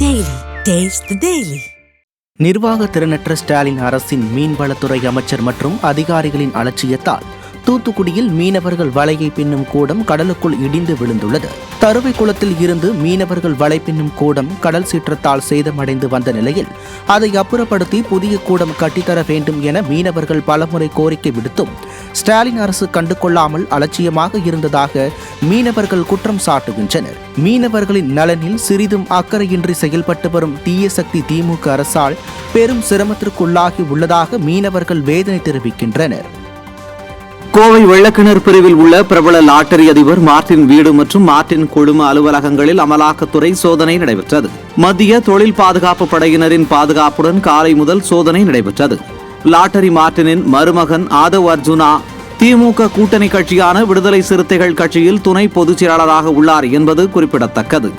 Daily taste daily நிர்வாக திறனற்ற ஸ்டாலின் அரசின் மீன்வளத்துறை அமைச்சர் மற்றும் அதிகாரிகளின் அலட்சியத்தால் தூத்துக்குடியில் மீனவர்கள் வலையை பின்னும் கூடம் கடலுக்குள் இடிந்து விழுந்துள்ளது. தருவை குளத்தில் இருந்து மீனவர்கள் வலை பின்னும் கூடம் கடல் சீற்றத்தால் சேதமடைந்து வந்த நிலையில் அதை அப்புறப்படுத்தி புதிய கூடம் கட்டித்தர வேண்டும் என மீனவர்கள் பலமுறை கோரிக்கை விடுத்தும் ஸ்டாலின் அரசு கண்டுகொள்ளாமல் அலட்சியமாக இருந்ததாக மீனவர்கள் குற்றம் சாட்டுகின்றனர். மீனவர்களின் நலனில் சிறிதும் அக்கறையின்றி செயல்பட்டு வரும் தீய சக்தி திமுக அரசால் பெரும் சிரமத்திற்குள்ளாகி உள்ளதாக மீனவர்கள் வேதனை தெரிவிக்கின்றனர். கோவை வெள்ளக்கிணர் பிரிவில் உள்ள பிரபல லாட்டரி அதிபர் மார்ட்டின் வீடு மற்றும் மார்ட்டின் குழும அலுவலகங்களில் அமலாக்கத்துறை சோதனை நடைபெற்றது. மத்திய தொழில் பாதுகாப்பு படையினரின் பாதுகாப்புடன் காலை முதல் சோதனை நடைபெற்றது. லாட்டரி மார்டினின் மருமகன் ஆதவ் அர்ஜுனா திமுக கூட்டணி கட்சியான விடுதலை சிறுத்தைகள் கட்சியில் துணை பொதுச் செயலாளராக உள்ளார் என்பது குறிப்பிடத்தக்கது.